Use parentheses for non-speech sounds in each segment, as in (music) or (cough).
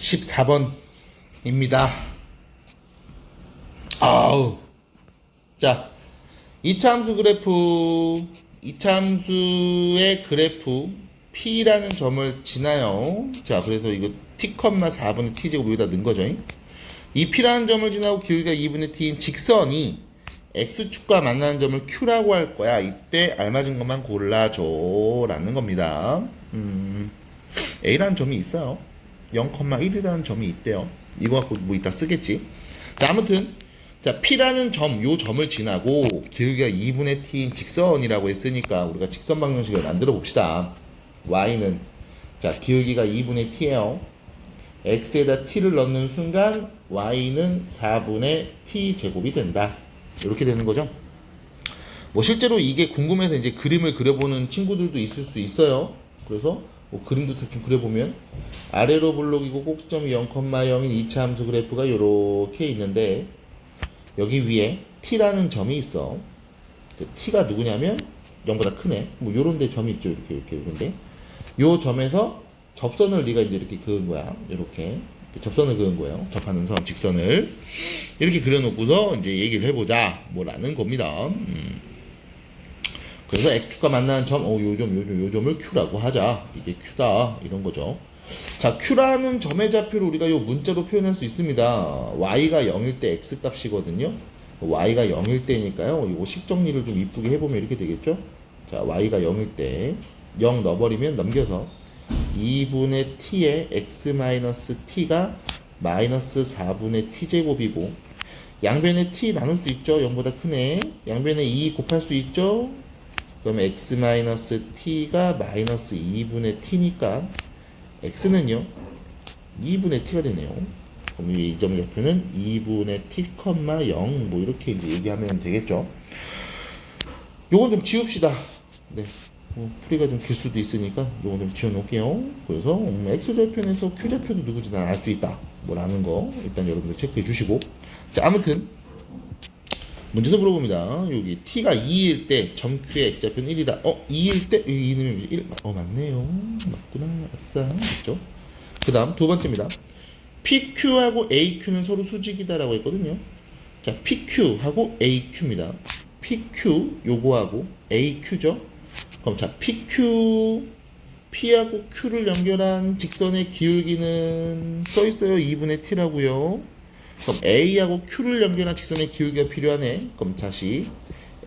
14번입니다. 아우. 자, 이차함수 그래프, 이차함수의 그래프 P라는 점을 지나요. 자, 그래서 이거 T, 4분의 T제곱 여기다 넣은 거죠. 이 P라는 점을 지나고 길이가 2분의 T인 직선이 X축과 만나는 점을 Q라고 할 거야. 이때 알맞은 것만 골라줘. 라는 겁니다. 음, A라는 점이 있어요. 0,1이라는 점이 있대요. 이거 갖고 뭐 이따 쓰겠지. 자, 아무튼 자, P라는 점, 요 점을 지나고 길이가 2분의 T인 직선이라고 했으니까 우리가 직선 방정식을 만들어 봅시다. Y는 자, 기울기가 2분의 T예요. X에다 T를 넣는 순간 Y는 4분의 T 제곱이 된다. 이렇게 되는 거죠. 뭐 실제로 이게 궁금해서 이제 그림을 그려보는 친구들도 있을 수 있어요. 그래서 뭐 그림도 대충 그려보면 아래로 블록이고 꼭지점이 0,0인 이차 함수 그래프가 이렇게 있는데 여기 위에 t라는 점이 있어. 그 t가 누구냐면 0보다 크네. 뭐 요런 데 점이 있죠. 이렇게 이렇게 요런데. 요 점에서 접선을 네가 이제 이렇게 그은 거야. 이렇게 접선을 그은 거예요. 접하는 선 직선을 이렇게 그려놓고서 이제 얘기를 해보자. 뭐라는 겁니다. 음. 그래서 x축과 만나는 점, 어, 요 점, 요 점, 요 점을 q라고 하자. 이게 q다. 이런 거죠. 자, q라는 점의 좌표를 우리가 요 문자로 표현할 수 있습니다. y가 0일 때 x 값이거든요. y가 0일 때니까요. 이거 식 정리를 좀 이쁘게 해보면 이렇게 되겠죠? 자, y가 0일 때 0 넣어버리면 넘겨서 2분의 t에 x-t가 마이너스 4분의 t제곱이고 양변에 t 나눌 수 있죠? 0보다 크네. 양변에 2 곱할 수 있죠? 그러면 x-t가 마이너스 2분의 t니까 x는요 2분의 t가 되네요. 그럼 이 점의 좌표는 2분의 t, 0뭐 이렇게 이제 얘기하면 되겠죠. 요건 좀 지웁시다. 네. 뭐 풀이가 좀 길 수도 있으니까 요건 좀 지워놓을게요. 그래서 음, x 좌표에서 q 좌표도 누구지 난알수 있다. 뭐라는 거 일단 여러분들 체크해 주시고 자 아무튼 문제도 물어봅니다. 여기 t가 2일 때 점q의 x좌표는 1이다. 어 2일 때 2는 1. 어 맞네요. 맞구나. 아싸. 맞죠? 그 다음 두 번째입니다. PQ하고 AQ는 서로 수직이다라고 했거든요. 자, PQ하고 AQ입니다. PQ 요거하고 AQ죠. 그럼 자, PQ P하고 Q를 연결한 직선의 기울기는 써 있어요. 2분의 T라고요. 그럼 A하고 Q를 연결한 직선의 기울기가 필요하네. 그럼 다시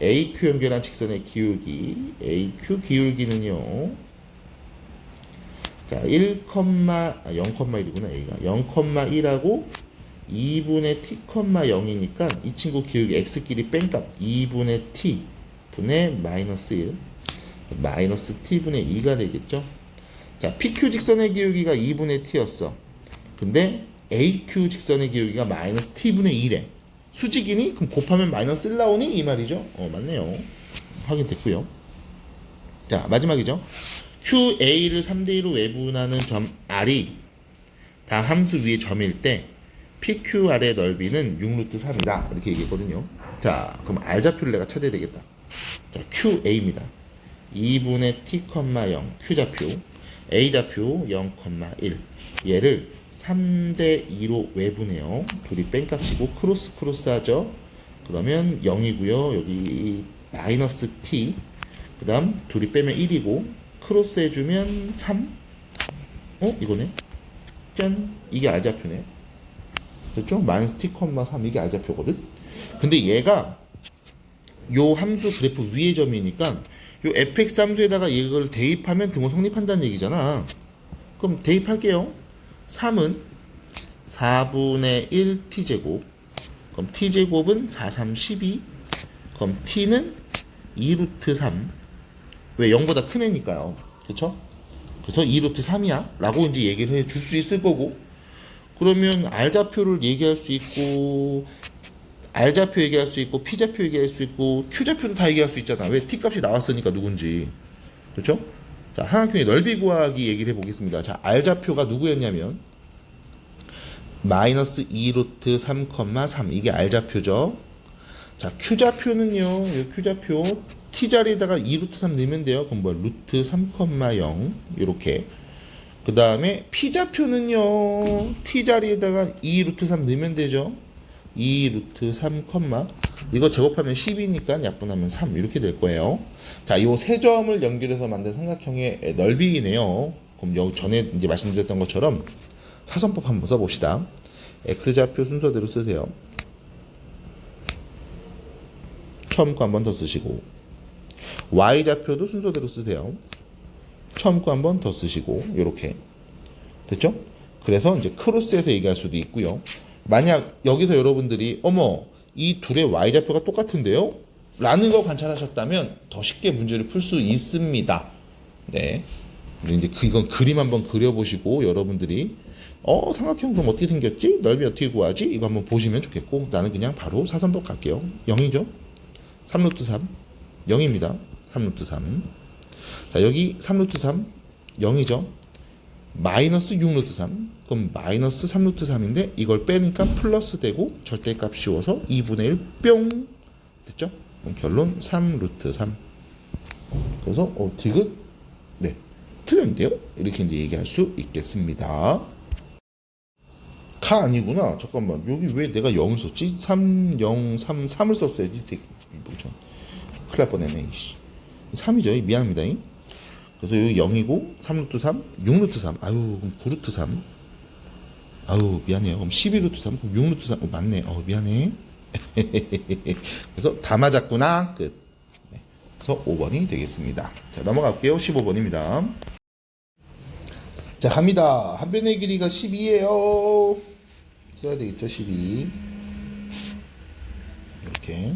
AQ 연결한 직선의 기울기, AQ 기울기는요. 자, 1, 아, 0,1이구나, A가. 0,1하고 2분의 t, 0이니까 이 친구 기울기 x끼리 뺀값 2분의 t 분의 마이너스 1 마이너스 t분의 2가 되겠죠. 자, pq 직선의 기울기가 2분의 t였어. 근데 aq 직선의 기울기가 마이너스 t분의 2래. 수직이니? 그럼 곱하면 마이너스 1 나오니? 이 말이죠. 어, 맞네요. 확인됐고요. 자, 마지막이죠. QA를 3대2로 외분하는 점 R이 다 함수 위의 점일 때 PQR의 넓이는 6루트 3이다. 이렇게 얘기했거든요. 자, 그럼 R좌표를 내가 찾아야 되겠다. 자, QA입니다. 2분의 T, 0, Q좌표, A좌표 0,1. 얘를 3대 2로 외분해요. 둘이 뺀값이고 크로스 크로스 하죠. 그러면 0이고요. 여기 마이너스 T. 그 다음 둘이 빼면 1이고 크로스 해주면 3. 어? 이거네. 짠. 이게 R좌표네. 그렇죠? 마이너스 T, 3 이게 R좌표거든. 근데 얘가 요 함수 그래프 위의 점이니까 요 fx 함수에다가 이걸 대입하면 등호 성립한다는 얘기잖아. 그럼 대입할게요. 3은 4분의 1 t제곱. 그럼 t제곱은 4, 3, 12. 그럼 t는 2루트 3. 왜 0보다 큰 애니까요. 그쵸? 그래서 2루트 3이야. 라고 이제 얘기를 해 줄 수 있을 거고. 그러면 R좌표를 얘기할 수 있고, R좌표 얘기할 수 있고, P좌표 얘기할 수 있고, Q좌표도 다 얘기할 수 있잖아. 왜 T값이 나왔으니까 누군지. 그렇죠? 자, 하나평의 넓이 구하기 얘기를 해보겠습니다. 자, R좌표가 누구였냐면, 마이너스 2루트 3,3. 이게 R좌표죠. 자, Q좌표는요, 이 Q좌표, T자리에다가 2루트 3 넣으면 돼요. 그럼 뭐, 루트 3,0. 이렇게. 그 다음에 P좌표는요, T 자리에다가 2 루트 3 넣으면 되죠. 2 루트 3 컴마. 이거 제곱하면 10이니까 약분하면 3. 이렇게 될 거예요. 자, 이 세 점을 연결해서 만든 삼각형의 넓이이네요. 그럼 여기 전에 이제 말씀드렸던 것처럼 사선법 한번 써봅시다. X좌표 순서대로 쓰세요. 처음 거 한 번 더 쓰시고 Y좌표도 순서대로 쓰세요. 처음 거 한 번 더 쓰시고 이렇게 됐죠? 그래서 이제 크로스해서 얘기할 수도 있고요. 만약 여기서 여러분들이 어머 이 둘의 Y좌표가 똑같은데요? 라는 걸 관찰하셨다면 더 쉽게 문제를 풀 수 있습니다. 네. 이제 그 이건 그림 한번 그려보시고 여러분들이 어 삼각형 그럼 어떻게 생겼지? 넓이 어떻게 구하지? 이거 한번 보시면 좋겠고 나는 그냥 바로 사선법 갈게요. 0이죠? 3루트 3 0입니다. 3루트 3. 자 여기 3루트 3 0이죠. 마이너스 6루트 3 그럼 마이너스 3루트 3인데 이걸 빼니까 플러스 되고 절대값 씌워서 2분의 1뿅 됐죠? 그럼 결론 3루트 3 그래서 어 디귿 네 틀렸는데요? 이렇게 이제 얘기할 수 있겠습니다. 카 아니구나. 잠깐만. 여기 왜 내가 0을 썼지? 3, 0, 3, 3을 썼어야지. 뭐죠? 큰일 날 뻔했네. 이씨. 3이죠. 미안합니다. 잉. 그래서 여기 0이고 3루트 3, 6루트 3. 아유, 그럼 9루트 3. 아유, 미안해요. 그럼 12루트 3, 그럼 6루트 3. 어, 맞네. 어, 미안해. (laughs) 그래서 다 맞았구나. 끝. 네. 그래서 5번이 되겠습니다. 자, 넘어갈게요. 15번입니다. 자, 갑니다. 한 변의 길이가 12예요. 써야 되겠죠, 12. 이렇게.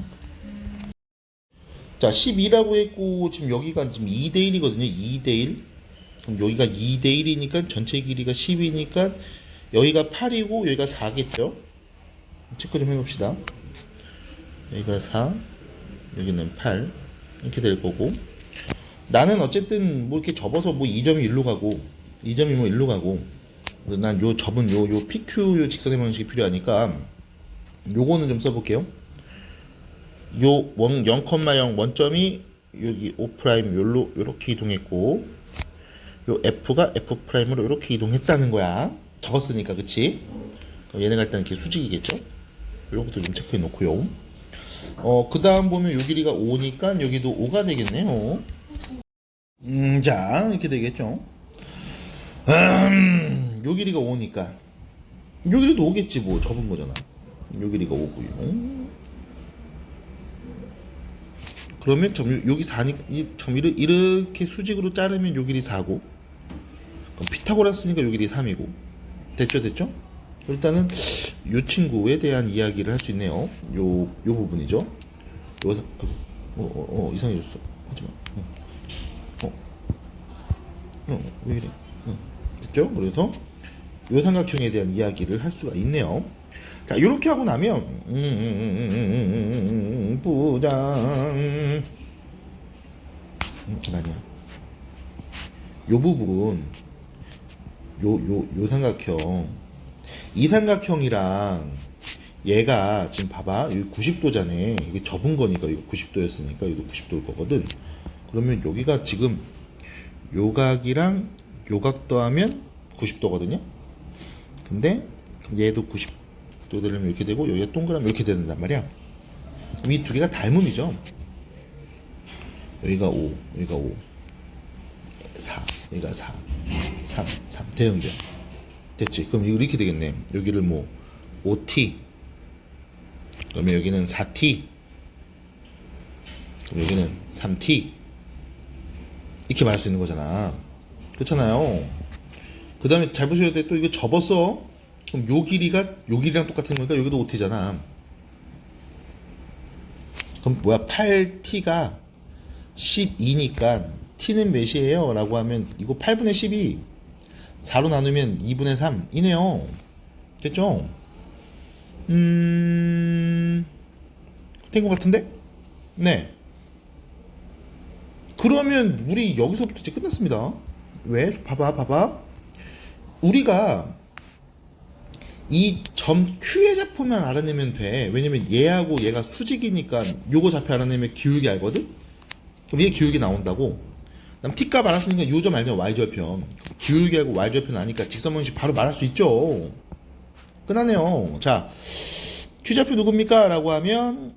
자, 12라고 했고, 지금 여기가 지금 2대1이거든요. 2대1. 그럼 여기가 2대1이니까 전체 길이가 10이니까 여기가 8이고 여기가 4겠죠? 체크 좀 해봅시다. 여기가 4, 여기는 8. 이렇게 될 거고. 나는 어쨌든 뭐 이렇게 접어서 뭐 2점이 일로 가고, 2점이 뭐 일로 가고, 난 요 접은 요, 요 PQ 요 직선의 방식이 필요하니까, 요거는 좀 써볼게요. 요 원, 0,0 원점이 여기 O 프라임 요로 요렇게 이동했고 요 F가 F 프라임으로 이렇게 이동했다는 거야. 적었으니까 그치? 그럼 얘네가 일단 이렇게 수직이겠죠? 이런 것도 좀 체크해 놓고요. 어, 그 다음 보면 요 길이가 5니까 여기도 5가 되겠네요. 음, 자, 이렇게 되겠죠? 음, 요 길이가 5니까. 요 길이도 5겠지, 뭐. 접은 거잖아. 요 길이가 5고요. 그러면 점 여기 4니까 이 점유를 이렇게 수직으로 자르면 요 길이 4고 그럼 피타고라스니까 요 길이 3이고 됐죠 됐죠? 일단은 요 친구에 대한 이야기를 할 수 있네요 요, 요 부분이죠 요, 사- 어, 어, 어, 이상해졌어 하지마 어, 어, 어, 왜 이래 어, 됐죠? 그래서 요 삼각형에 대한 이야기를 할 수가 있네요 자, 이렇게 하고 나면 음, 음, 음, 음, 음, 음, 부장 음, 아니야. 요 부분 요 요 요 삼각형 이 삼각형이랑 얘가 지금 봐봐 여기 90도잖아 이게 접은 거니까 이거 90도였으니까 이거 90도일 거거든 그러면 여기가 지금 요각이랑 요각 더하면 90도거든요. 근데 얘도 90도 되려면 이렇게 되고 여기가 동그라미 이렇게 된단 말이야. 그럼 이 두 개가 닮음이죠. 여기가 5 여기가 5 4 여기가 4 3 3 대형변 됐지? 그럼 이렇게 되겠네. 여기를 뭐 5t 그러면 여기는 4t 그럼 여기는 3t 이렇게 말할 수 있는 거잖아. 그렇잖아요 그 다음에 잘 보셔야 돼. 또 이거 접었어 그럼 요 길이가 요 길이랑 똑같은 거니까 여기도 5t잖아. 그럼 뭐야? 8t가 12니까 t는 몇이에요? 라고 하면 이거 8분의 12 4로 나누면 2분의 3 이네요. 됐죠? 음... 된 것 같은데? 네. 그러면 우리 여기서부터 이제 끝났습니다. 왜? 봐봐 봐봐 우리가 이 점 Q의 좌표만 알아내면 돼 왜냐면 얘하고 얘가 수직이니까 요거 좌표 알아내면 기울기 알거든? 그럼 얘 기울기 나온다고. 그럼 t값 알았으니까 요 점 알죠? y절편. 기울기하고 y절편 아니까 직선방식 바로 말할 수 있죠. 끝나네요. 자, q좌표 누굽니까? 라고 하면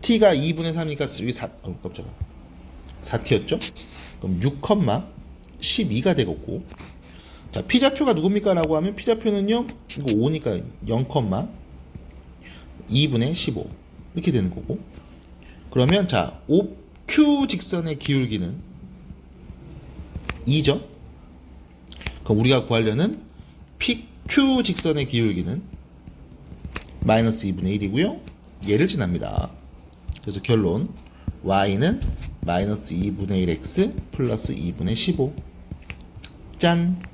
t가 2분의 3이니까 여기 4, 어, 깜짝아. 4t였죠? 그럼 6,12가 되겠고 자, p좌표가 누굽니까? 라고 하면 p좌표는요. 이거 5니까 0, 2분의 15 이렇게 되는 거고 그러면 자, OQ 직선의 기울기는 2죠. 그럼 우리가 구하려는 PQ 직선의 기울기는 마이너스 2분의 1이고요. 얘를 지납니다. 그래서 결론 y는 마이너스 2분의 1x 플러스 2분의 15 짠!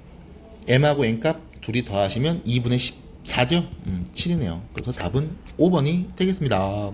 M하고 n값 둘이 더하시면 2분의 14죠? 음, 7이네요. 그래서 답은 5번이 되겠습니다.